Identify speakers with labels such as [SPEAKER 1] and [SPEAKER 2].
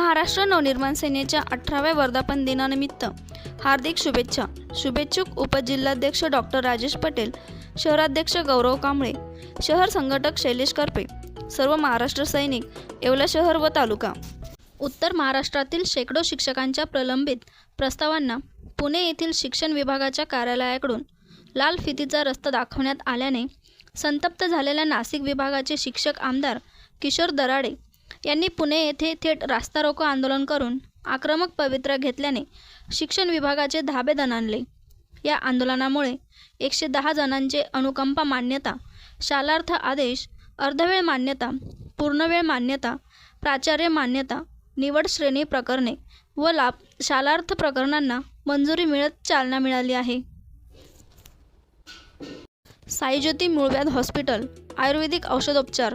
[SPEAKER 1] महाराष्ट्र नवनिर्माण सेनेच्या अठराव्या वर्धापन दिनानिमित्त हार्दिक शुभेच्छा. शुभेच्छुक उपजिल्हाध्यक्ष डॉक्टर राजेश पटेल शहराध्यक्ष गौरव कांबळे शहर संघटक शैलेश करपे सर्व महाराष्ट्र सैनिक येवला शहर व तालुका. उत्तर महाराष्ट्रातील शेकडो शिक्षकांच्या प्रलंबित प्रस्तावांना पुणे येथील शिक्षण विभागाच्या कार्यालयाकडून लाल फितीचा रस्ता दाखवण्यात आल्याने संतप्त झालेल्या नाशिक विभागाचे शिक्षक आमदार किशोर दराडे यांनी पुणे येथे थेट रास्ता रोको आंदोलन करून आक्रमक पवित्रा घेतल्याने शिक्षण विभागाचे धाबे दणाणले या आंदोलनामुळे एकशे दहा जणांचे अनुकंपा मान्यता शालार्थ आदेश अर्धवेळ मान्यता पूर्णवेळ मान्यता प्राचार्य मान्यता निवड श्रेणी प्रकरणे व लाभ शालार्थ प्रकरणांना मंजुरी मिळत चालना मिळाली आहे. साईज्योती मूळव्याध हॉस्पिटल आयुर्वेदिक औषधोपचार